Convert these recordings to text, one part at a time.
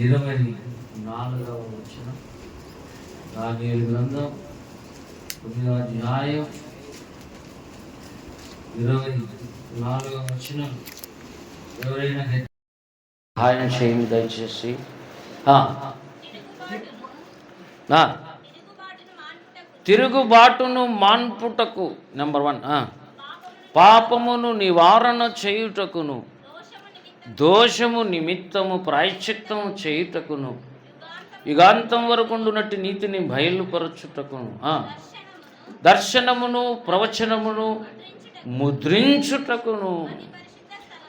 ఇరవై నాలుగవ వచ్చిన దాని గ్రంథం తొమ్మిదవ అధ్యాయం ఇరవై నాలుగవ వచ్చిన ఎవరైనా సహాయం చేయండి దయచేసి. తిరుగుబాటును మాన్పుటకు నెంబర్ వన్ పాపమును నివారణ చేయుటకును దోషము నిమిత్తము ప్రాయశ్చిత్తము చేయుటకును. యుగాంతం వరకు ఉండునట్టి నీతిని బయలుపరచుటకును. దర్శనమును ప్రవచనమును ముద్రించుటకును.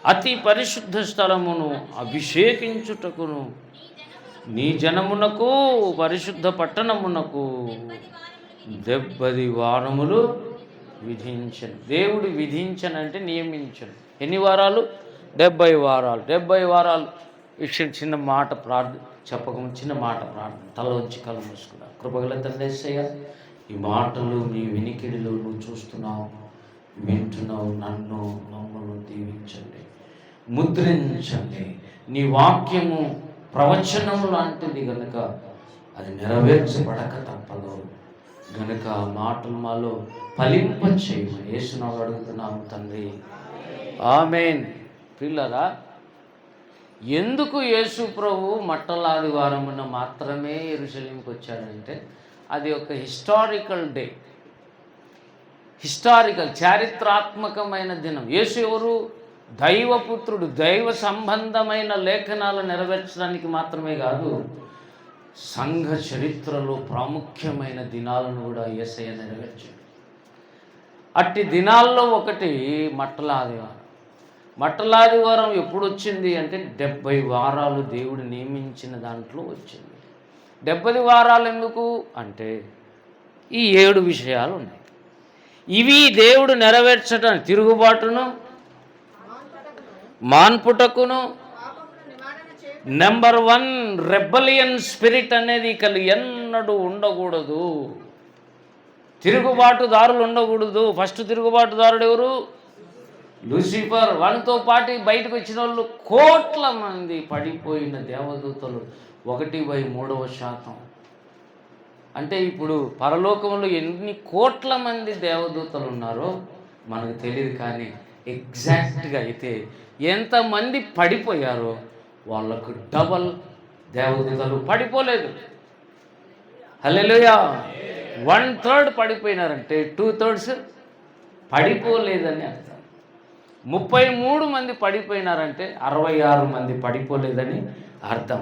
అతి పరిశుద్ధ స్థలమును అభిషేకించుటకును. నీ జనమునకు పరిశుద్ధ పట్టణమునకు దెబ్బది వారములు విధించను. దేవుడు విధించనంటే నియమించను. ఎన్ని వారాలు? డెబ్బై వారాలు డెబ్బై వారాలు విషయం చిన్న మాట ప్రార్థన చెప్పక చిన్న మాట ప్రార్థన. తల వచ్చి కళ్ళు మూసుకున్నా కృపగల తండ్రిసయ్య ఈ మాటలు నీ వినికిడిలో నువ్వు చూస్తున్నావు వింటున్నావు నన్ను మమ్మల్ని దీవించండి ముద్రించండి. నీ వాక్యము ప్రవచనం లాంటిది గనుక అది నెరవేర్చబడక తప్పదు. గనుక మాటలు మాలో ఫలింప చేయమని యేసునావు అడుగుతున్నాము తండ్రి. ఆమెన్. పిల్లరా ఎందుకు యేసు ప్రభు మట్టలాదివారమున మాత్రమే ఎరుసలేంకి వచ్చాడంటే అది ఒక హిస్టారికల్ డే. హిస్టారికల్ చారిత్రాత్మకమైన దినం. యేసు ఎవరు? దైవపుత్రుడు దైవ సంబంధమైన లేఖనాలు నెరవేర్చడానికి మాత్రమే కాదు సంఘ చరిత్రలో ప్రాముఖ్యమైన దినాలను కూడా యేసయ్య నెరవేర్చాడు. అట్టి దినాల్లో ఒకటి మట్టల ఆదివారం మట్టలాది వారం ఎప్పుడు వచ్చింది అంటే డెబ్బై వారాలు దేవుడు నియమించిన దాంట్లో వచ్చింది. డెబ్బై వారాలు ఎందుకు అంటే ఈ ఏడు విషయాలు ఉన్నాయి ఇవి దేవుడు నెరవేర్చడానికి తిరుగుబాటును మాన్పుటకును నెంబర్ వన్ రెబలియన్ స్పిరిట్ అనేది ఇక ఎన్నడూ ఉండకూడదు. తిరుగుబాటుదారులు ఉండకూడదు. ఫస్ట్ తిరుగుబాటుదారుడు ఎవరు? లూసిఫర్ వన్తో పాటు బయటకు వచ్చిన వాళ్ళు కోట్ల మంది పడిపోయిన దేవదూతలు ఒకటి బై మూడవ శాతం. అంటే ఇప్పుడు పరలోకంలో ఎన్ని కోట్ల మంది దేవదూతలు ఉన్నారో మనకు తెలియదు కానీ ఎగ్జాక్ట్గా అయితే ఎంతమంది పడిపోయారో వాళ్ళకు డబల్ దేవదూతలు పడిపోలేదు. హలోయా వన్ థర్డ్ పడిపోయినారంటే టూ థర్డ్స్ పడిపోలేదని అర్థం. ముప్పై మూడు మంది పడిపోయినారంటే అరవై ఆరు మంది పడిపోలేదని అర్థం.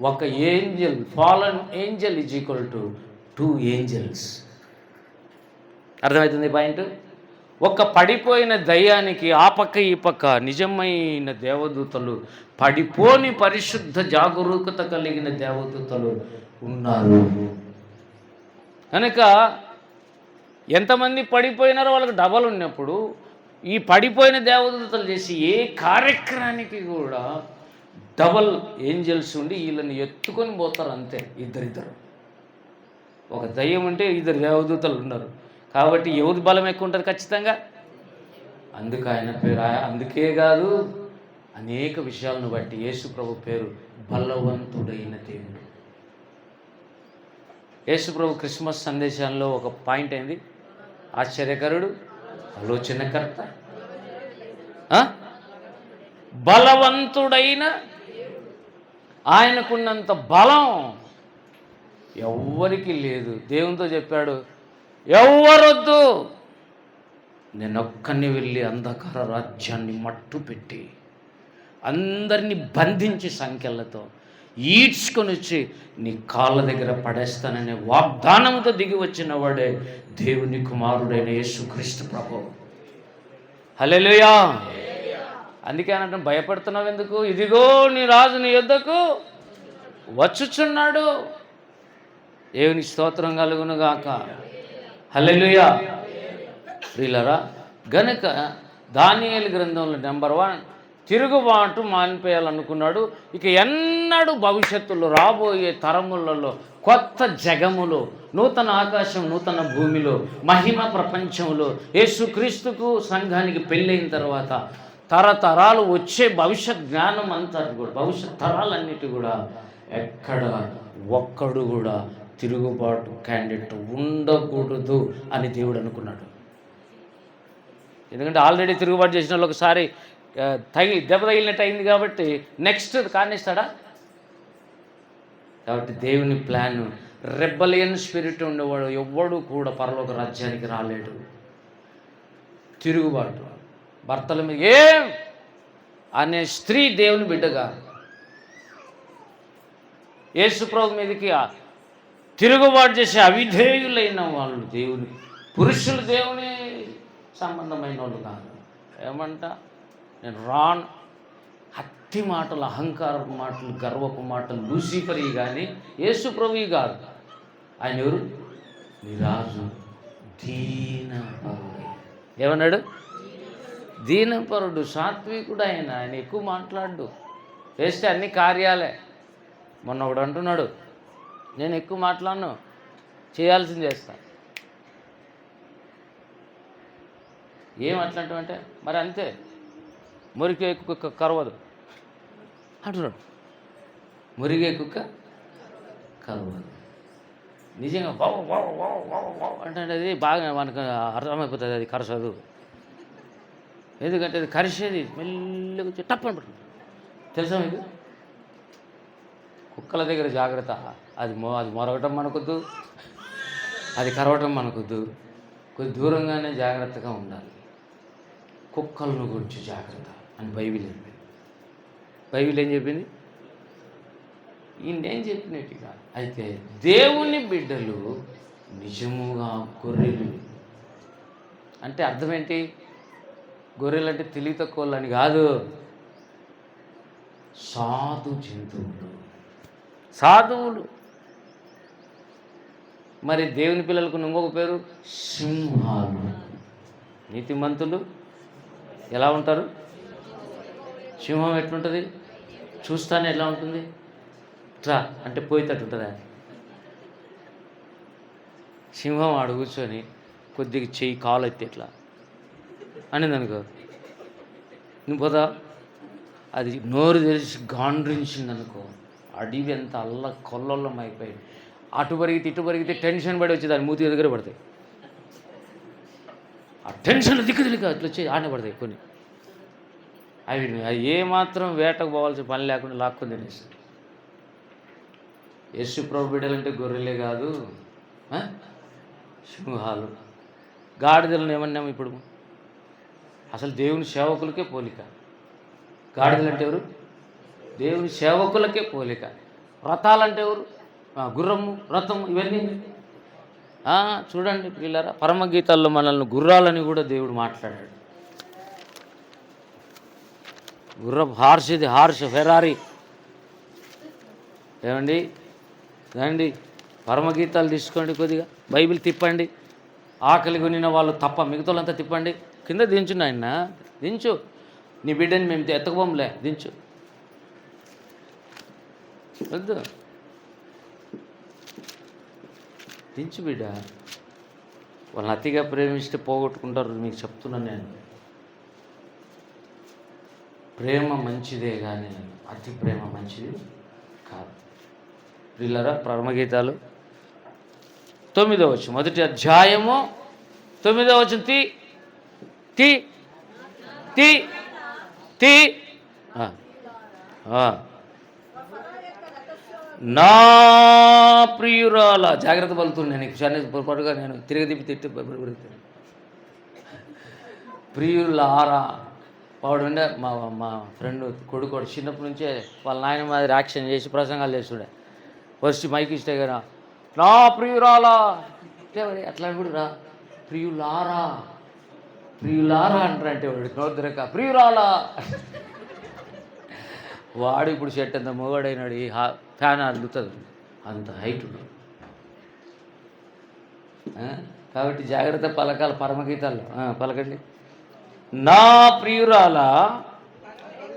ఒక angel fallen angel is equal to two angels అర్థమవుతుంది పాయింట్? ఒక పడిపోయిన దయ్యానికి ఆ పక్క ఈ పక్క నిజమైన దేవదూతలు పడిపోని పరిశుద్ధ జాగరూకత కలిగిన దేవదూతలు ఉన్నారు. కనుక ఎంతమంది పడిపోయినారో వాళ్ళకి డబల్ ఉన్నప్పుడు ఈ పడిపోయిన దేవదూతలు చేసి ఏ కార్యక్రమానికి కూడా డబల్ ఏంజల్స్ ఉండి వీళ్ళని ఎత్తుకొని పోతారు అంతే ఇద్దరిద్దరు. ఒక దయ్యం ఉంటే ఇద్దరు దేవదూతలు ఉన్నారు. కాబట్టి ఎవరి బలం ఎక్కువ ఉంటుంది ఖచ్చితంగా? అందుకు ఆయన పేరు అందుకే కాదు అనేక విషయాలను బట్టి యేసుప్రభు పేరు బలవంతుడైన దేవుడు. యేసుప్రభు క్రిస్మస్ సందేశంలో ఒక పాయింట్ ఏంది? ఆశ్చర్యకరుడు. ఆలోచనకర్త? బలవంతుడైన ఆయనకున్నంత బలం ఎవ్వరికి లేదు. దేవునితో చెప్పాడు ఎవ్వరొద్దు. నేనొక్కని వెళ్ళి అంధకార రాజ్యాన్ని మట్టు పెట్టి అందరినీ బంధించి సంఖ్యలతో ఈడ్చుకొని వచ్చి నీ కాళ్ళ దగ్గర పడేస్తాననే వాగ్దానంతో దిగి వచ్చిన వాడే దేవుని కుమారుడైన యేసుక్రీస్తు ప్రభు. హలెలుయా అందుకే అనంటే భయపడుతున్నావు ఎందుకు? ఇదిగో నీ రాజు నీ యుద్ధకు వచ్చుచున్నాడు. దేవుని స్తోత్రం కలుగును గాక హలెలుయా ప్రియులరా గనుక దానియలు గ్రంథంలో నెంబర్ వన్ తిరుగుబాటు మానిపేయాలనుకున్నాడు. ఇక ఎన్నడూ భవిష్యత్తులో రాబోయే తరములలో కొత్త జగములో నూతన ఆకాశం నూతన భూమిలో మహిమ ప్రపంచంలో యేసుక్రీస్తుకు సంఘానికి పెళ్ళైన తర్వాత తరతరాలు వచ్చే భవిష్యత్ జ్ఞానం అంతా కూడా భవిష్యత్ తరాలన్నిటి కూడా ఎక్కడ ఒక్కడు కూడా తిరుగుబాటు క్యాండిడేట్ ఉండకూడదు అని దేవుడు అనుకున్నాడు. ఎందుకంటే ఆల్రెడీ తిరుగుబాటు చేసిన వాళ్ళు ఒకసారి తగి దెబ్బ తగిలినట్టు అయింది కాబట్టి నెక్స్ట్ కానిస్తాడా? కాబట్టి దేవుని ప్లాన్ రెబ్బలియన్ స్పిరిట్ ఉండేవాడు. ఎవ్వడు కూడా పరలోక రాజ్యానికి రాలేడు. తిరుగుబాటు. భర్తల మీద ఏం? అనే స్త్రీ దేవుని బిడ్డగా. యేసుప్రభు మీదకి తిరుగుబాటు చేసే అవిధేయులైన వాళ్ళు దేవుని. పురుషులు దేవుని సంబంధమైన వాళ్ళు కాదు. ఏమంటా? నేను రాన్ అట్టి మాటలు అహంకార మాటలు గర్వపు మాటలు లూసిఫరి కానీ యేసు ప్రభువి కాదు. ఆయన ఎవరు? నిరాజు దీనపరుడు. ఏమన్నాడు? దీనపరుడు సాత్వికుడు ఆయన ఆయన ఎక్కువ మాట్లాడు. చేస్తే అన్ని కార్యాలే. మొన్న ఒకడు అంటున్నాడు నేను ఎక్కువ మాట్లాడను చేయాల్సింది చేస్తాను ఏం అట్లాంటివంటే? మరి అంతే. మురికే కుక్క కరవదు. అంటున్నాడు మురిగే కుక్క కరవదు. నిజంగా wow wow wow wow wow అంటే అది బాగా మనకు అర్థమైపోతుంది అది కరసదు ఎందుకంటే అది కరిసేది మెల్లగా టప్ అని తెలుసా మీకు? కుక్కల దగ్గర జాగ్రత్త. అది మొ అది మొరగటం మనకొద్దు. అది కరవటం మనకొద్దు. కొద్ది దూరంగానే జాగ్రత్తగా ఉండాలి. కుక్కలను గురించి జాగ్రత్త. అని బైబిల్ చెప్పింది. బైబిల్ ఏం చెప్పింది? ఈ నేను చెప్పినట్టు కాదు. అయితే దేవుని బిడ్డలు నిజముగా గొర్రెలు. అంటే అర్థం ఏంటి? గొర్రెలు అంటే తెలివి తక్కువ అని కాదు. సాధు జంతువులు. సాధువులు. మరి దేవుని పిల్లలకు ఇంకొక పేరు? సింహాలు. నీతిమంతులు. ఎలా ఉంటారు? సింహం ఎట్లుంటుంది? చూస్తానే ఎలా ఉంటుంది? ట్రా అంటే పోయేటట్టు ఉంటుందా సింహం ఆడు కూర్చొని కొద్దిగా చెయ్యి కాలు అయితే ఇట్లా అనింది అనుకో నువ్వు పోదా అది నోరు తెరిచి గాండ్రించింది అనుకో అడివి ఎంత అల్ల కొల్లొల్లం అయిపోయింది. అటు పరిగితే ఇటు పరిగితే టెన్షన్ పడి వచ్చి దాని మూతి దగ్గర పడతాయి. ఆ టెన్షన్ దిక్కు దిక్కు అట్లా వచ్చి ఆడనే పడతాయి కొన్ని. అవి అవి ఏమాత్రం వేటకు పోవాల్సిన పని లేకుండా లాక్కొని తినేస్తాయి యశు ప్రభు బిడ్డలంటే గొర్రెలే కాదు. సింహాలు. గాడిదలను ఏమన్నాము ఇప్పుడు? అసలు దేవుని సేవకులకే పోలిక. గాడిదలు అంటే ఎవరు? దేవుని సేవకులకే పోలిక. వ్రతాలంటే ఎవరు? గుర్రము వ్రతము ఇవన్నీ. చూడండి పిల్లరా పరమగీతాల్లో మనల్ని గుర్రాలని కూడా దేవుడు మాట్లాడాడు. గుర్రపు హార్ష్ ఇది హార్ష్ ఫెరారీ. ఏమండి? రండి పరమగీతాలు తీసుకోండి కొద్దిగా. బైబిల్ తిప్పండి. ఆకలి కొనిన వాళ్ళు తప్ప మిగతా తిప్పండి. కింద దించు నాయన దించు. నీ బిడ్డని మేము ఎత్తకపోంలే దించు. వద్దు. దించు బిడ్డ. వాళ్ళని అతిగా ప్రేమిస్తే పోగొట్టుకుంటారు మీకు చెప్తున్నాను నేను. ప్రేమ మంచిదే కానీ అతి ప్రేమ మంచిది కాదు. వీళ్ళరా పరమగీతాలు తొమ్మిదో వచ్చు మొదటి అధ్యాయము తొమ్మిదో వచ్చు తి తి తి తి నా ప్రియురాల జాగ్రత్త పలుకుతుంది నేను క్షణ పొరపాటుగా నేను తిరిగి తిప్పి తిట్టి ప్రియులారా వాడు ఉండే మా మా ఫ్రెండ్ కొడుకు వాడు చిన్నప్పటి నుంచే వాళ్ళ నాయన మాదిరి యాక్షన్ చేసి ప్రసంగాలు చేస్తుండే. ఫస్ట్ మైక్ ఇస్తే కదా నా ప్రియురాలా. అంటే మరి అట్లా కూడా రా ప్రియులారా ప్రియులారా అంటారంటే వాడు నోద్రక ప్రియురాలా. వాడు ఇప్పుడు సెట్ అంత మొగాడైనాడు ఈ హా ఫ్యాన్ అరుగుతుంది అంత హైట్ ఉన్నాడు కాబట్టి జాగ్రత్త పలకాల పరమగీతాల్లో. పలకండి. నా ప్రియురాల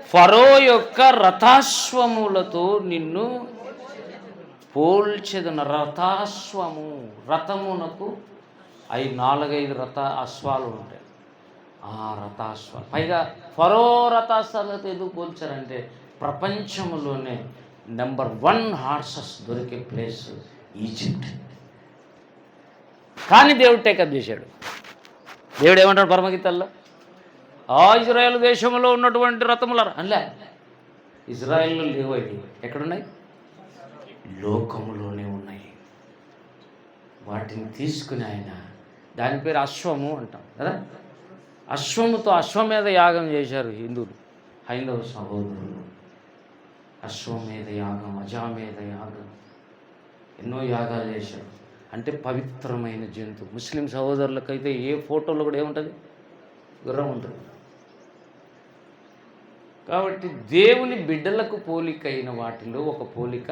ఫరో యొక్క రథాశ్వములతో నిన్ను పోల్చెదన. రథాశ్వము రథమునకు ఐదు నాలుగైదు రథ అశ్వాలు ఉంటాయి. ఆ రథాశ్వాలు. పైగా ఫరో రథాశ్వాలతో ఎందుకు పోల్చారంటే ప్రపంచంలోనే నెంబర్ వన్ హార్సెస్ దొరికే ప్లేస్ ఈజిప్ట్. కానీ దేవుడు టేకప్ చేశాడు. దేవుడు ఏమంటాడు పరమగీతాల్లో? ఆ ఇజ్రాయెల్ దేశంలో ఉన్నటువంటి రథముల అనిలే. ఇజ్రాయెల్లో లేవు అవి ఎక్కడున్నాయి? లోకములోనే ఉన్నాయి. వాటిని తీసుకుని ఆయన దాని పేరు అశ్వము అంటాం కదా? అశ్వముతో అశ్వమేధ యాగం చేశారు హిందువులు. హైందవ సహోదరులు. అశ్వమేధ యాగం అజామేధ యాగం ఎన్నో యాగాలు చేశారు. అంటే పవిత్రమైన జంతువు. ముస్లిం సహోదరులకైతే ఏ ఫోటోలో కూడా ఏముంటుంది? గుర్రం ఉంటుంది. కాబట్టి దేవుని బిడ్డలకు పోలిక అయిన వాటిలో ఒక పోలిక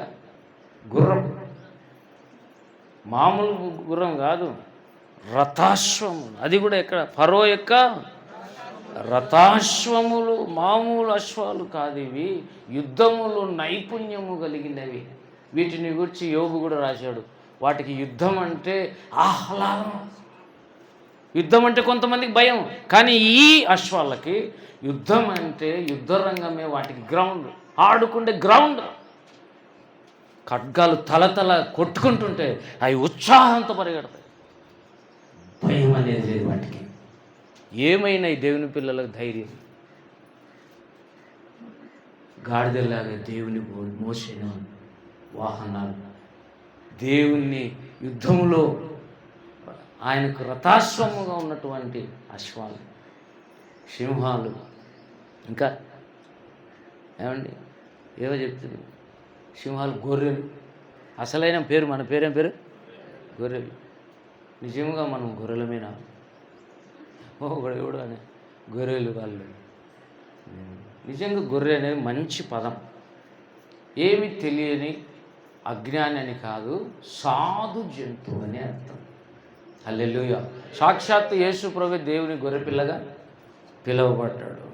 గుర్రం. మామూలు గుర్రం కాదు రథాశ్వము అది కూడా ఎక్కడ? ఫరో యొక్క రథాశ్వములు మామూలు అశ్వాలు కాదు ఇవి. యుద్ధములు నైపుణ్యము కలిగినవి. వీటిని గురించి యోగు కూడా రాశాడు. వాటికి యుద్ధం అంటే ఆహ్లాదం. యుద్ధం అంటే కొంతమందికి భయం. కానీ ఈ అశ్వాలకి యుద్ధం అంటే యుద్ధ రంగమే వాటికి గ్రౌండ్ ఆడుకుండే గ్రౌండ్ ఖడ్గాలు తల తల కొట్టుకుంటుంటే అవి ఉత్సాహంతో పరిగెడతాయి. భయం అనేది లేదు వాటికి. ఏమైనా ఈ దేవుని పిల్లలకు ధైర్యం? గాడిదలాగా దేవుని మోసిన వాహనాలు. దేవుణ్ణి యుద్ధంలో ఆయనకు రథాశ్వముగా ఉన్నటువంటి అశ్వాలు సింహాలు. ఇంకా ఏమండి? ఏవో చెప్తుంది. సింహాలు గొర్రెలు. అసలైన పేరు మన పేరేం పేరు? గొర్రెలు. నిజంగా మనం గొర్రెలమేనా? ఓ ఒకడు అనే? గొర్రెలు వాళ్ళు. నిజంగా గొర్రె అనేది మంచి పదం. ఏమి తెలియని అజ్ఞాని అని కాదు సాధు జంతువు అని అర్థం. అల్లెలుయ సాక్షాత్తు యేసు ప్రభు దేవుని గొర్రెపిల్లగా పిలువబడ్డాడు.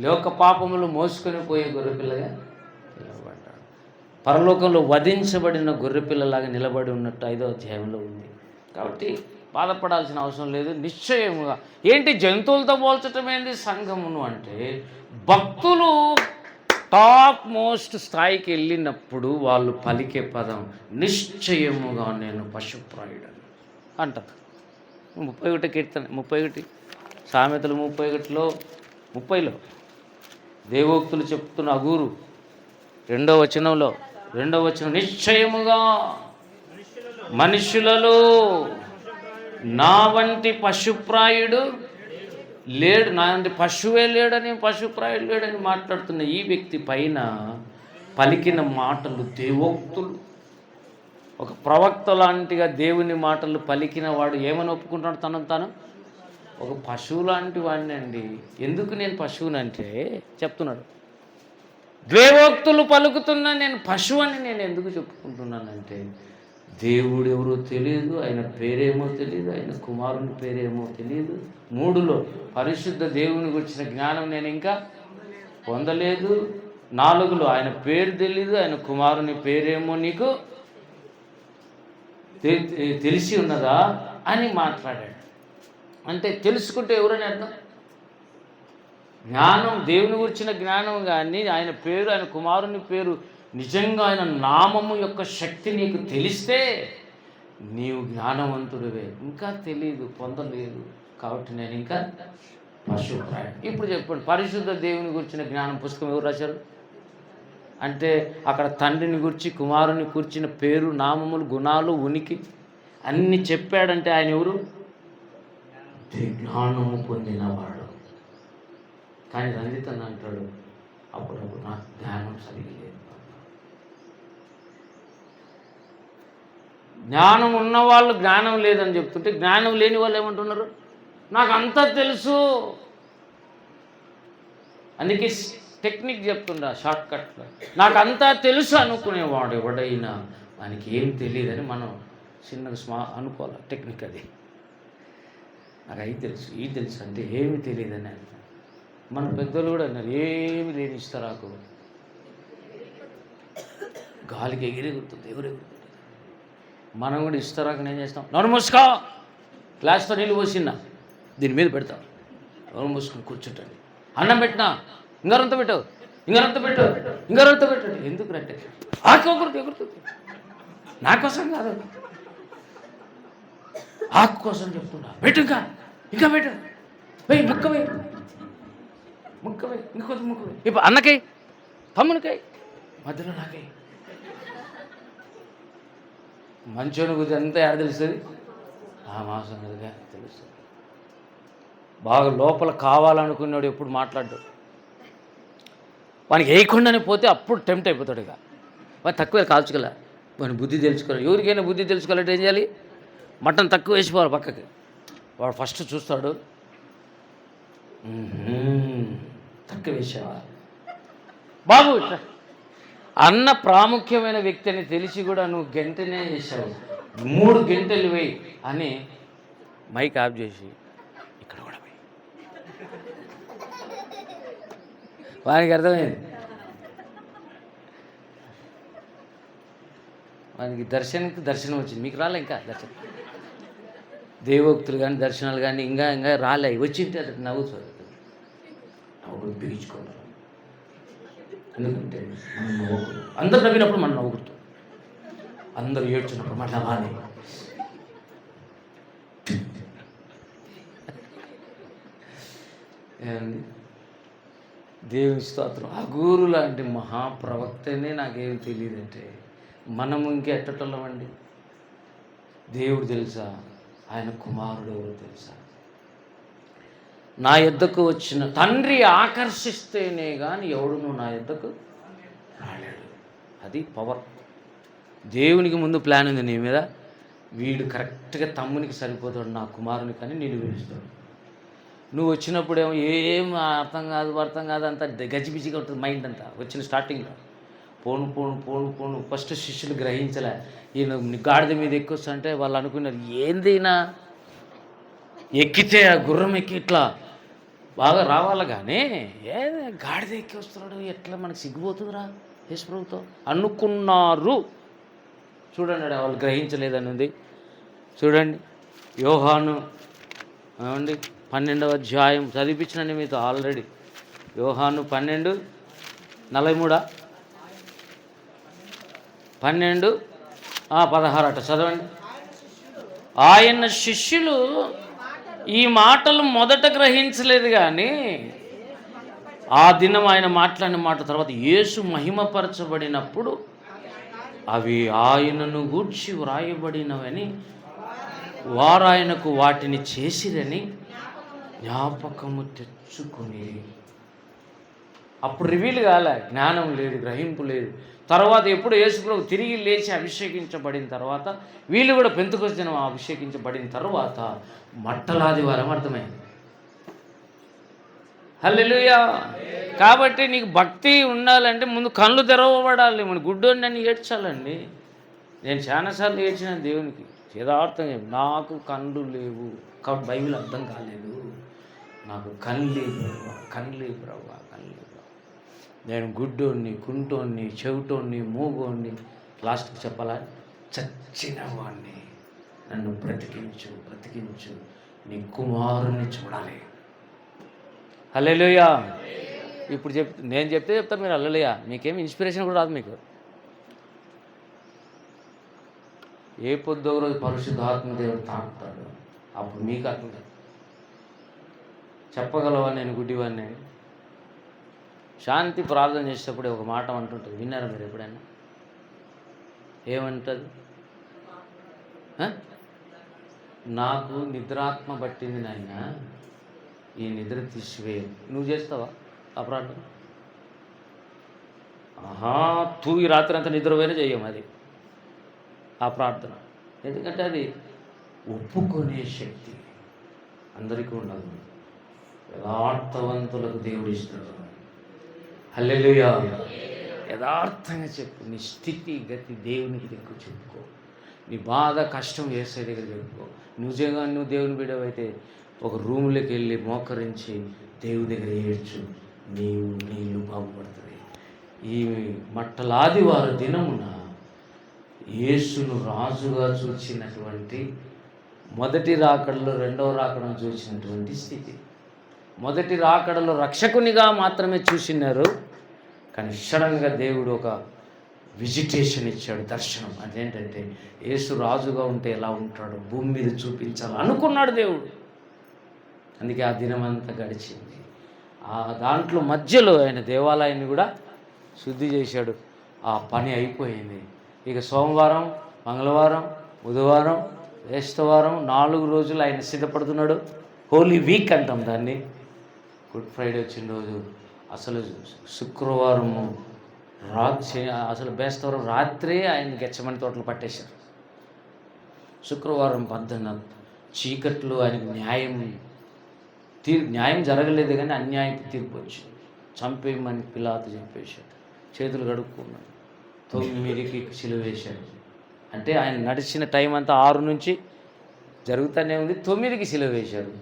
లోక పాపములు మోసుకొని పోయే గొర్రెపిల్లగా పిలువబడ్డాడు. పరలోకంలో వధించబడిన గొర్రెపిల్లలాగా నిలబడి ఉన్నట్టు ఐదో అధ్యాయంలో ఉంది. కాబట్టి బాధపడాల్సిన అవసరం లేదు. నిశ్చయముగా ఏంటి జంతువులతో పోల్చటం ఏంటి సంఘమును అంటే భక్తులు టాప్ మోస్ట్ స్థాయికి వెళ్ళినప్పుడు వాళ్ళు పలికే పదం నిశ్చయముగా నేను పశుప్రాయుడను. అంటారు. ముప్పై ఒకటి కీర్తన ముప్పై ఒకటి సామెతలు ముప్పై ఒకటిలో ముప్పైలో దేవోక్తులు చెప్తున్న అగూరు రెండో వచనంలో రెండో వచనం నిశ్చయముగా మనుషులలో నా వంటి పశుప్రాయుడు లేడు నా పశువే లేడని పశుప్రాయుడు లేడని మాట్లాడుతున్న ఈ వ్యక్తి పైన పలికిన మాటలు దేవోక్తులు. ఒక ప్రవక్త లాంటిగా దేవుని మాటలు పలికిన వాడు ఏమని ఒప్పుకుంటాడు తనను తాను? ఒక పశువు లాంటి వాడిని అండి. ఎందుకు నేను పశువునంటే చెప్తున్నాడు. దేవోక్తులు పలుకుతున్నా నేను పశువు అని నేను ఎందుకు చెప్పుకుంటున్నానంటే దేవుడు ఎవరో తెలియదు ఆయన పేరేమో తెలియదు ఆయన కుమారుని పేరేమో తెలియదు. మూడులో పరిశుద్ధ దేవుని వచ్చిన జ్ఞానం నేను ఇంకా పొందలేదు. నాలుగులో ఆయన పేరు తెలియదు ఆయన కుమారుని పేరేమో నీకు తెలిసి ఉన్నదా అని మాట్లాడాడు. అంటే తెలుసుకుంటే ఎవరని అర్థం? జ్ఞానం దేవుని గురించిన జ్ఞానం కానీ ఆయన పేరు ఆయన కుమారుని పేరు నిజంగా ఆయన నామము యొక్క శక్తి నీకు తెలిస్తే నీవు జ్ఞానవంతుడివే. ఇంకా తెలియదు పొందలేదు. కాబట్టి నేను ఇంకా పశుప్రాయం ఇప్పుడు చెప్పండి పరిశుద్ధ దేవుని గురించిన జ్ఞానం పుస్తకం ఎవరు రాశారు? అంటే అక్కడ తండ్రిని గురించి కుమారుని కూర్చిన పేరు నామములు గుణాలు ఉనికి అన్ని చెప్పాడంటే ఆయన ఎవరు? జ్ఞానము పొందినవాడు కానీ రంజితన్ అంటాడు అప్పుడప్పుడు నాకు జ్ఞానం సరిగ్గా లేదు జ్ఞానం ఉన్నవాళ్ళు జ్ఞానం లేదని చెప్తుంటే జ్ఞానం లేని వాళ్ళు ఏమంటున్నారు? నాకు అంతా తెలుసు. అందుకే టెక్నిక్ చెప్తుండ షార్ట్ కట్లో నాకు అంతా తెలుసు అనుకునేవాడు ఎవడైనా. మనకి ఏం తెలియదని మనం చిన్నగా స్మా అనుకోవాలి టెక్నిక్ అది. నాకు అవి తెలుసు ఈ తెలుసు అంటే ఏమి తెలియదని అర్థం మన పెద్దలు కూడా అన్నారు ఏమి లేని ఇస్తారాకు. గాలికి ఎగిరి గుర్తుంది ఎగురు మనం కూడా ఇస్తారాకని ఏం చేస్తాం? నోరు మూసుకో. గ్లాస్తో నీళ్ళు పోసిందా దీని మీద పెడతాం. నోరు మూసుకుని కూర్చుంటండి. అన్నం పెట్టినా? ఇంగారంతా పెట్టు. ఇంగారంతా పెట్టు. ఇంగారంతా పెట్టండి ఎందుకు రంటే ఆకు ఒకరిది ఒకరిది. నా కోసం కాదు. ఆకు కోసం చెప్తున్నా. పెట్టు ఇంకా. ఇంకా పెట్టు. వెయ్యి ముక్క వెయ్యి ముక్క వెయ్యి ఇంకొద్ది ముక్క వెయ్యి ఇప్పుడు అన్నకై తమ్మునికై. మధ్యలో నాకై మంచోని గురించి అంతా ఎక్కడ తెలుస్తుంది? ఆ మాసం మీదుగా తెలుస్తుంది. బాగా లోపల కావాలనుకున్నాడు ఎప్పుడు మాట్లాడు వానికి వేయకుండానే పోతే అప్పుడు టెంప్ట్ అయిపోతాడు ఇక. వాడు తక్కువ కాల్చుకోలే. వాని బుద్ధి తెలుసుకోవాలి. ఎవరికైనా బుద్ధి తెలుసుకోవాలంటే ఏం చేయాలి? మటన్ తక్కువ వేసిపోవాలి పక్కకి. వాడు ఫస్ట్ చూస్తాడు. తక్కువ వేసేవా? బాబు ఇట్లా అన్న ప్రాముఖ్యమైన వ్యక్తి అని తెలిసి కూడా నువ్వు గంటనే చేశావు. మూడు గంటలు వేయి అని మైక్ ఆఫ్ చేసి ఇక్కడ కూడా పోయి. వానికి అర్థమైంది? వానికి దర్శనానికి దర్శనం వచ్చింది. మీకు రాలే ఇంకా దర్శనం. దేవోక్తులు కానీ దర్శనాలు కానీ ఇంకా ఇంకా రాలే. వచ్చింటే అది నవ్వుతుంది అప్పుడు బిగించుకున్నారు ఎందుకంటే మనం నవ్వకూడదు అందరు నవ్వినప్పుడు మనం నవ్వకూడదు అందరూ ఏడ్చినప్పుడు మనం నవ్వాలి. ఏమండి? దేవుని స్తోత్రం. అగూరు లాంటి మహాప్రవక్తనే నాకేం తెలియదంటే మనము ఇంకెట్టటోళ్ళమండి దేవుడు తెలుసా? ఆయన కుమారుడు ఎవరు తెలుసా? నా యుద్ధకు వచ్చిన తండ్రి ఆకర్షిస్తేనే కానీ ఎవడును నా యుద్ధకు రాలేడు. అది పవర్ దేవునికి ముందు ప్లాన్ ఉంది నీ మీద. వీడు కరెక్ట్గా తమ్మునికి సరిపోతాడు నా కుమారుని కానీ నేను పిలుస్తాడు. నువ్వు వచ్చినప్పుడేమో ఏం అర్థం కాదు అర్థం కాదు అంత గజిబిజిగా ఉంటుంది మైండ్ అంతా. వచ్చిన స్టార్టింగ్లో పోను పోను పోను పోను. ఫస్ట్ శిష్యులు గ్రహించలే. ఈయన గాడిద మీద ఎక్కొస్తా అంటే వాళ్ళు అనుకున్నారు ఏందైనా ఎక్కితే ఆ గుర్రం ఎక్కి ఇట్లా బాగా రావాలి కానీ ఏ గాడిద ఎక్కి వస్తున్నాడు ఎట్లా మనకు సిగ్గుపోతుందిరా యేసు ప్రభుతో? అనుకున్నారు. చూడండి వాళ్ళు గ్రహించలేదని ఉంది. చూడండి యోహాను ఏమండి పన్నెండవ అధ్యాయం చదివించినండి మీతో ఆల్రెడీ. యోహాను పన్నెండు నలభై మూడా? పన్నెండు పదహారు అట చదవండి. ఆయన శిష్యులు ఈ మాటలు మొదట గ్రహించలేదు కానీ ఆ దినం ఆయన మాట్లాడిన మాట తర్వాత యేసు మహిమపరచబడినప్పుడు అవి ఆయనను గూర్చి వ్రాయబడినవని వారు ఆయనకు వాటిని చేసిరని జ్ఞాపకము తెచ్చుకుని అప్పుడు రివీల్ కాలే జ్ఞానం లేదు గ్రహింపు లేదు. తర్వాత ఎప్పుడు యేసుప్రభు తిరిగి లేచి అభిషేకించబడిన తర్వాత వీళ్ళు కూడా పెంతుకొచ్చి దినం అభిషేకించబడిన తర్వాత మట్టలాది వారం అర్థమైంది. హల్లెలుయా! కాబట్టి నీకు భక్తి ఉండాలంటే ముందు కళ్ళు తెరవబడాలి మన గుడ్డోని నన్ను ఏడ్చాలండి. నేను చాలాసార్లు ఏడ్చిన దేవునికి యథార్థం నాకు కళ్ళు లేవు. కాబట్టి బైబిల్ అర్థం కాలేదు. నాకు కళ్ళు లేవు కళ్ళు బ్రవ్వ కళ్ళు నేను గుడ్డోడిని కుంటోడిని చెవిటోడిని మూగోడిని లాస్ట్కి చెప్పాలా? చచ్చిన వాడిని నన్ను బ్రతికించు బ్రతికించు. నీ కుమారుని చూడాలి. హల్లెలూయా. ఇప్పుడు చెప్ నేను చెప్తే చెప్తాను మీరు హల్లెలూయా. మీకేం ఇన్స్పిరేషన్ కూడా రాదు మీకు. ఏ పొద్దు ఒక రోజు పరిశుద్ధాత్మ దేవుడు తాకుతాడు. అప్పుడు మీకు అర్థం చెప్పగలవా నేను గుడ్డివాడిని శాంతి ప్రార్థన చేసేటప్పుడు ఒక మాట అంటుంటుంది. విన్నారా మీరు ఎప్పుడైనా? ఏమంటుంది? నాకు నిద్రాత్మ పట్టింది నాయన. ఈ నిద్ర తీసివే నువ్వు చేస్తావా ఆ ప్రార్థన? ఆహా తూ ఈ రాత్రి అంత నిద్రపోయినా చేయం అది. ఆ ప్రార్థన. ఎందుకంటే అది ఒప్పుకునే శక్తి. అందరికీ ఉండదు యథార్థవంతులకు దేవుడు ఇస్తాడు. హల్లెలూయా. యథార్థంగా చెప్పు. నీ స్థితి గతి దేవునికి దగ్గర చెప్పుకో. నీ బాధ కష్టం చేసే దగ్గర చెప్పుకో. నిజంగా నువ్వు దేవుని బిడవైతే ఒక రూమ్లోకి వెళ్ళి మోకరించి దేవుని దగ్గర ఏడ్చు. నీవు నీళ్ళు బాగుపడుతుంది ఈ మట్టలాదివారు దినమున యేసును రాజుగా చూచినటువంటి మొదటి రాకడలో రెండవ రాకడను చూసినటువంటి స్థితి. మొదటి రాకడలో రక్షకునిగా మాత్రమే చూసినారు. కానీ సడన్గా దేవుడు ఒక విజిటేషన్ ఇచ్చాడు దర్శనం. అదేంటంటే యేసు రాజుగా ఉంటే ఎలా ఉంటాడు భూమి మీద చూపించాలి అనుకున్నాడు దేవుడు. అందుకే ఆ దినమంతా గడిచింది. ఆ దాంట్లో మధ్యలో ఆయన దేవాలయాన్ని కూడా శుద్ధి చేశాడు. ఆ పని అయిపోయింది. ఇక సోమవారం మంగళవారం బుధవారం వేస్తవారం నాలుగు రోజులు ఆయన సిద్ధపడుతున్నాడు. హోలీ వీక్ అంటాం దాన్ని. గుడ్ ఫ్రైడే వచ్చిన రోజు అసలు శుక్రవారము రా అసలు బేస్తవారం రాత్రే ఆయన గెచ్చమని తోటలు పట్టేశారు. శుక్రవారం పద్దన చీకట్లు ఆయనకు న్యాయం తీర్ న్యాయం జరగలేదు కానీ అన్యాయం తీర్పు వచ్చింది. చంపేయమని పిలాత చంపేశాడు చేతులు కడుక్కున్నాడు. తొమ్మిదికి సిలువేశాడు అంటే ఆయన నడిచిన టైం అంతా ఆరు నుంచి జరుగుతూనే ఉంది. తొమ్మిదికి సిలువేశాడు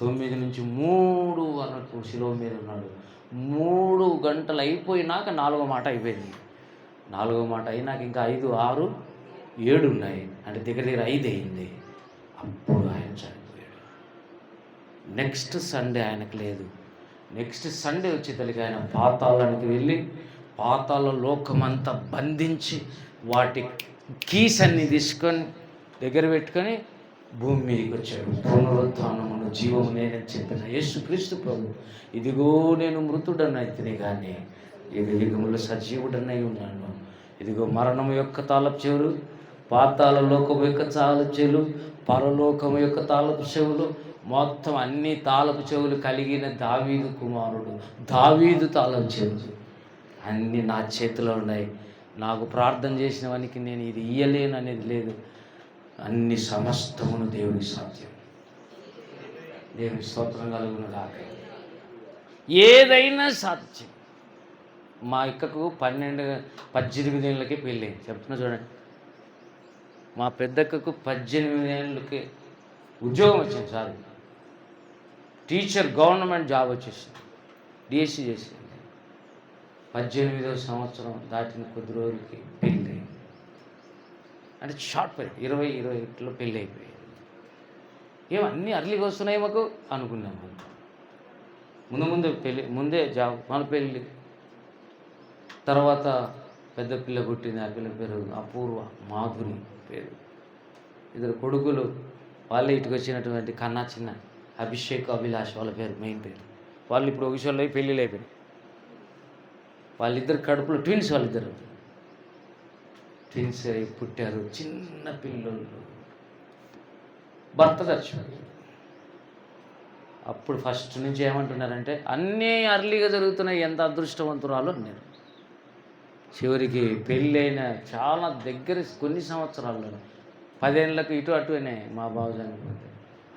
తొమ్మిది నుంచి మూడు వరకు శిలో మీద ఉన్నాడు. మూడు గంటలు అయిపోయినాక నాలుగో మాట అయిపోయింది. నాలుగో మాట అయినాక ఇంకా ఐదు ఆరు ఏడు ఉన్నాయి. అంటే దగ్గర దగ్గర ఐదు అయింది. అప్పుడు ఆయన చనిపోయాడు. నెక్స్ట్ సండే ఆయనకు లేదు. నెక్స్ట్ సండే వచ్చేతలకి ఆయన పాతాళానికి వెళ్ళి పాతాళ లోకమంతా బంధించి వాటి కీస్ అన్ని తీసుకొని దగ్గర పెట్టుకొని భూమి మీదకి వచ్చాడు. పునరుత్నమును జీవము నేనని చెప్పిన యేసుక్రీస్తు ప్రభు ఇదిగో నేను మృతుడనైతిని కానీ ఇది యుగములు సజీవుడనై ఉన్నాను. ఇదిగో మరణం యొక్క తాళపు చెవులు పాతాల లోకము యొక్క తాళపు చెవులు పరలోకము యొక్క తాళపు చెవులు మొత్తం అన్ని తాళపు చెవులు కలిగిన దావీదు కుమారుడు. దావీదు తాళపు చెవులు అన్నీ నా చేతిలో ఉన్నాయి. నాకు ప్రార్థన చేసిన వానికి నేను ఇది ఇయ్యలేను అనేది లేదు. అన్ని సమస్తమును దేవుని సాధ్యం. దేవుని స్తోత్రం కలుగును కాక ఏదైనా సాధ్యం. మా ఇక్కకు పన్నెండు పద్దెనిమిది ఏళ్ళకి పెళ్ళి చెప్తున్నా చూడండి. మా పెద్దక్కకు పద్దెనిమిది ఏళ్ళకి ఉద్యోగం వచ్చింది సార్. టీచర్ గవర్నమెంట్ జాబ్ వచ్చేసింది. డిఎస్సి చేసింది. పద్దెనిమిదవ సంవత్సరం దాటిన కొద్ది రోజులకి పెళ్ళి. అంటే షార్ట్ పీరియడ్ ఇరవై ఇరవై ఒకటిలో పెళ్ళి అయిపోయింది ఏమో అన్నీ అర్లీగా వస్తున్నాయి మాకు? అనుకున్నాం ముందు ముందు పెళ్ళి ముందే జాబ్ మన పెళ్ళి. తర్వాత పెద్ద పిల్ల పుట్టింది ఆ పిల్ల పేరు అపూర్వ మాధురి పేరు. ఇద్దరు కొడుకులు వాళ్ళే ఇటుకు వచ్చినటువంటి కన్నా చిన్న అభిషేక్ అభిలాష్ వాళ్ళ పేరు మెయిన్ పేరు. వాళ్ళు ఇప్పుడు ఒక విషయంలో పెళ్ళిళ్ళు అయిపోయినాయి. వాళ్ళిద్దరు కడుపులో ట్విన్స్ వాళ్ళిద్దరు. ట్విన్స్ పుట్టారు. చిన్న పిల్లలు. భర్త చచ్చిపోయాడు. అప్పుడు ఫస్ట్ నుంచి ఏమంటున్నారంటే అన్నీ అర్లీగా జరుగుతున్నాయి ఎంత అదృష్టవంతురాలు నేను. చివరికి పెళ్ళైన చాలా దగ్గర కొన్ని సంవత్సరాల్లో పదేళ్ళకు ఇటు అటునే మా బాబు చనిపోతే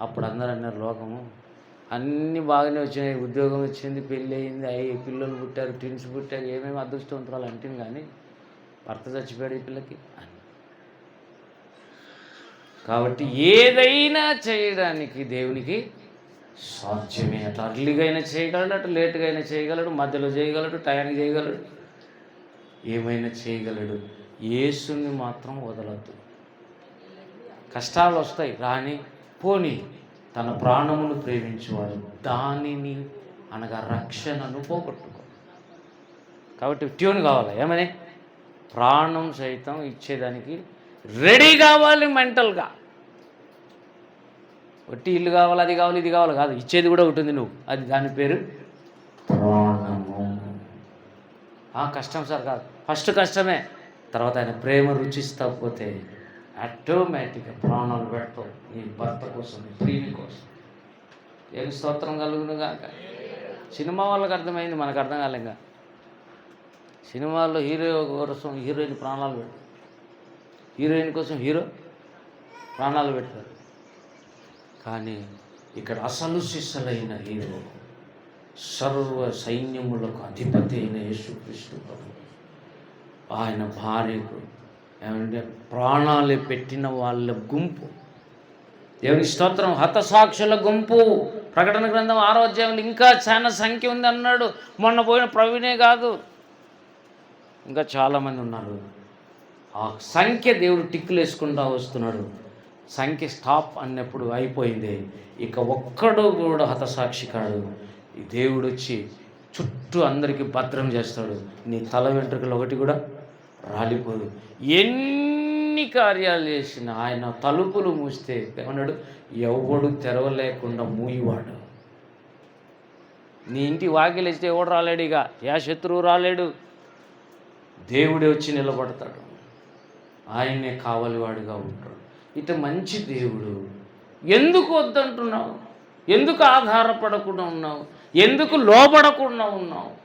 అప్పుడు అందరూ అన్నారు లోకము అన్నీ బాగానే వచ్చినాయి ఉద్యోగం వచ్చింది పెళ్ళి అయింది అయ్యి పిల్లలు పుట్టారు ట్విన్స్ పుట్టారు ఏమేమి అదృష్టవంతురాలు? అంటుంది కానీ భర్త చచ్చిపోయాడు ఈ పిల్లకి అని. కాబట్టి ఏదైనా చేయడానికి దేవునికి సాధ్యమే. అట్లా అర్లీగా అయినా చేయగలడు అటు లేటుగా అయినా చేయగలడు మధ్యలో చేయగలడు టయానికి చేయగలడు. ఏమైనా చేయగలడు. యేసుని మాత్రం వదలద్దు. కష్టాలు వస్తాయి రాని పోని తన ప్రాణమును ప్రేమించేవాడు దానిని అనగా రక్షణను పోగొట్టుకో. కాబట్టి ట్యూన్ కావాలి? ఏమని? ప్రాణం సైతం ఇచ్చేదానికి రెడీ కావాలి మెంటల్గా. ఒట్టి ఇల్లు కావాలి అది కావాలి ఇది కావాలి కాదు ఇచ్చేది కూడా ఉంటుంది నువ్వు. అది దాని పేరు ప్రాణము. ఆ, కష్టం సార్ కాదు. ఫస్ట్ కష్టమే. తర్వాత ఆయన ప్రేమ రుచిస్తా పోతే ఆటోమేటిక్గా ప్రాణాలు పెడతావు. నీ భర్త కోసం నీ ప్రియుని కోసం. ఏమి స్తోత్రం కలుగును కాక సినిమా వాళ్ళకి అర్థమైంది మనకు అర్థం కాలే సినిమాల్లో హీరో కోసం హీరోయిన్ ప్రాణాలు పెడతారు. హీరోయిన్ కోసం హీరో ప్రాణాలు పెడతారు. కానీ ఇక్కడ అసలు శిస్సులైన హీరో సర్వ సైన్యములకు అధిపతి అయిన యేసుక్రీస్తు ప్రభు. ఆయన భార్యకు ఏమంటే ప్రాణాలు పెట్టిన వాళ్ళ గుంపు. దేవుని స్తోత్రం హతసాక్షుల గుంపు. ప్రకటన గ్రంథం ఆరో అధ్యాయంలో ఇంకా చాలా సంఖ్య ఉంది అన్నాడు. మొన్న పోయిన ప్రవీణే కాదు. ఇంకా చాలామంది ఉన్నారు. ఆ సంఖ్య దేవుడు టిక్కులు వేసుకుంటా వస్తున్నాడు. సంఖ్య స్టాప్ అన్నప్పుడు అయిపోయింది. ఇక ఒక్కడు కూడా హతసాక్షి కాడు. ఈ దేవుడు వచ్చి చుట్టూ అందరికీ భద్రం చేస్తాడు. నీ తల వెంట్రుకలు ఒకటి కూడా రాలిపోదు. ఎన్ని కార్యాలు చేసిన ఆయన తలుపులు మూస్తే ఏమన్నాడు? ఎవడు తెరవలేకుండా మూయివాడు. నీ ఇంటి వాకిలేస్తే ఎవడు రాలేడు ఇక? యా శత్రువు రాలేడు. దేవుడే వచ్చి నిలబడతాడు. ఆయనే కావలివాడిగా ఉంటాడు. ఇత మంచి దేవుడు. ఎందుకు వద్దంటున్నావు? ఎందుకు ఆధారపడకుండా ఉన్నావు? ఎందుకు లోబడకుండా ఉన్నావు?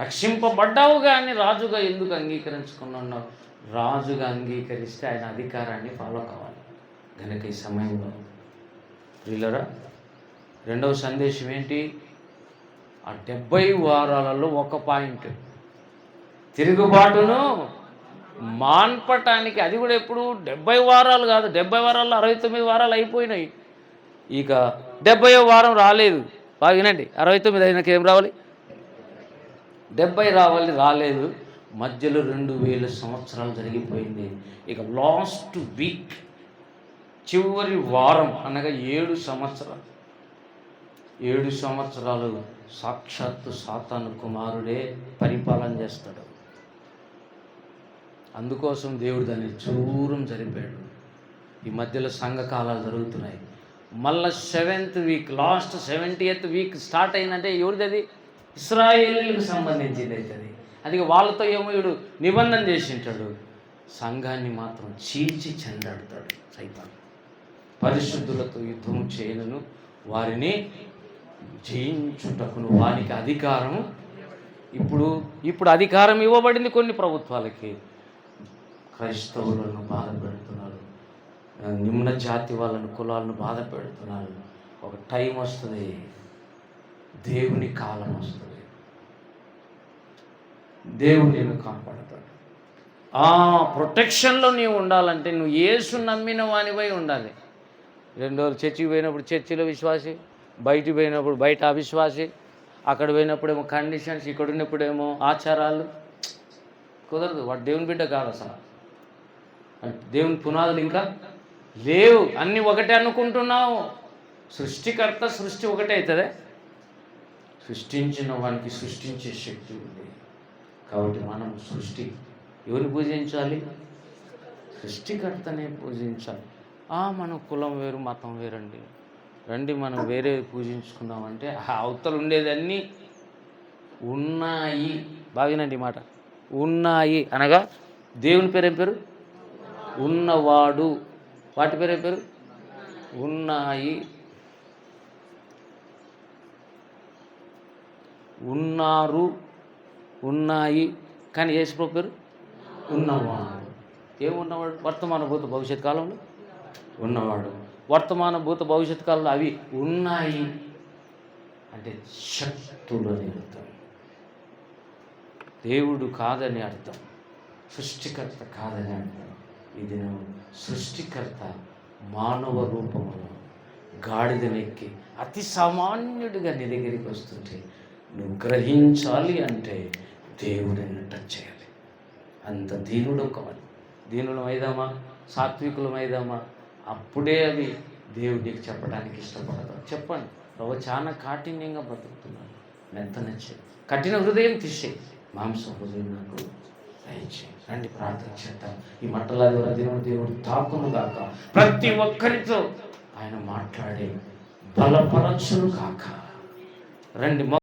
రక్షింపబడ్డావు కానీ రాజుగా ఎందుకు అంగీకరించుకున్నావు రాజుగా అంగీకరిస్తే ఆయన అధికారాన్ని ఫాలో కావాలి. కనుక ఈ సమయంలో ప్రియులరా రెండవ సందేశం ఏంటి? ఆ డెబ్బై వారాలలో ఒక పాయింట్ తిరుగుబాటును మాన్పటానికి అది కూడా ఎప్పుడు డెబ్బై వారాలు కాదు డెబ్బై వారాల్లో అరవై తొమ్మిది వారాలు అయిపోయినాయి. ఇక డెబ్బై వారం రాలేదు. బాగా వినండి అరవై తొమ్మిది అయినాక ఏం రావాలి? డెబ్బై రావాలి రాలేదు. మధ్యలో రెండు వేల సంవత్సరాలు జరిగిపోయింది. ఇక లాస్ట్ వీక్ చివరి వారం అనగా ఏడు సంవత్సరాలు. ఏడు సంవత్సరాలు సాక్షాత్తు సాతాను కుమారుడే పరిపాలన చేస్తాడు. అందుకోసం దేవుడు దాన్ని చూరం జరిపాడు. ఈ మధ్యలో సంఘకాలాలు జరుగుతున్నాయి. మళ్ళా seventh week last seventieth week start అయిందంటే ఎవరిది అది ఇస్రాయేలీలకు సంబంధించింది అయితే అది వాళ్ళతో ఏమో వీడు నిబంధన చేసింటాడు. సంఘాన్ని మాత్రం చీల్చి చెందాడుతాడు సైతాన్. పరిశుద్ధులతో యుద్ధం చేయను వారిని జయించుటకును వానికి అధికారం ఇప్పుడు ఇప్పుడు అధికారం ఇవ్వబడింది కొన్ని ప్రభుత్వాలకి. క్రైస్తవులను బాధ పెడుతున్నారు. నిమ్న జాతి వాళ్ళను కులాలను బాధ పెడుతున్నారు. ఒక టైం వస్తుంది. దేవుని కాలం వస్తుంది. దేవుడు నేను కాపాడతాడు. ఆ ప్రొటెక్షన్లో నీవు ఉండాలంటే నువ్వు ఏసు నమ్మిన వానివై ఉండాలి. రెండు రోజులు చర్చికి పోయినప్పుడు చర్చిలో విశ్వాసి బయటికి పోయినప్పుడు బయట అవిశ్వాసి అక్కడ పోయినప్పుడేమో కండిషన్స్ ఇక్కడ ఉన్నప్పుడేమో ఆచారాలు. కుదరదు. వాడు దేవుని బిడ్డ కాదు అసలు. దేవుని పునాదులు ఇంకా లేవు. అన్నీ ఒకటే అనుకుంటున్నావు. సృష్టికర్త సృష్టి ఒకటే అవుతుందే? సృష్టించిన వానికి సృష్టించే శక్తి ఉంది. కాబట్టి మనం సృష్టి ఎవరిని పూజించాలి? సృష్టికర్తనే పూజించాలి. ఆ మన కులం వేరు మతం వేరండి. రండి మనం వేరే పూజించుకుందామంటే ఆ అవతలు ఉండేదన్నీ ఉన్నాయి. బాగినండి మాట. ఉన్నాయి అనగా దేవుని పేరు ఏం పేరు? ఉన్నవాడు. వాటి పేరు పేరు? ఉన్నాయి. ఉన్నారు ఉన్నాయి. కానీ యేసుప్రభు పేరు? ఉన్నవాడు. ఏమున్నవాడు వర్తమాన భూత భవిష్యత్ కాలంలో? ఉన్నవాడు. వర్తమాన భూత భవిష్యత్ కాలంలో అవి ఉన్నాయి. అంటే శక్తులు అని అర్థం. దేవుడు కాదని అర్థం. సృష్టికర్త కాదని అర్థం. ఈ దినం సృష్టికర్త మానవ రూపంలో గాడిదనెక్కి అతి సామాన్యుడిగా నీ దగ్గరికి వస్తుంటే నువ్వు గ్రహించాలి అంటే దేవుడిని టచ్ చేయాలి. అంత దీనుడు కావాలి దీనులం అయిదామా సాత్వికులం అయిదామా అప్పుడే అవి దేవుడికి చెప్పడానికి ఇష్టపడతావు చెప్పండి. ప్రభు చాలా కాఠిన్యంగా బ్రతుకుతున్నాను మెత్తనచ్చే కఠిన హృదయం తీసే మాంసం హృదయం నాకు దయచేయి రండి ప్రార్థన చేద్దాం. ఈ మట్టల దేవుడు దేవుడు తాకును గాక. ప్రతి ఒక్కరితో ఆయన మాట్లాడే బలపరచును కాక రండి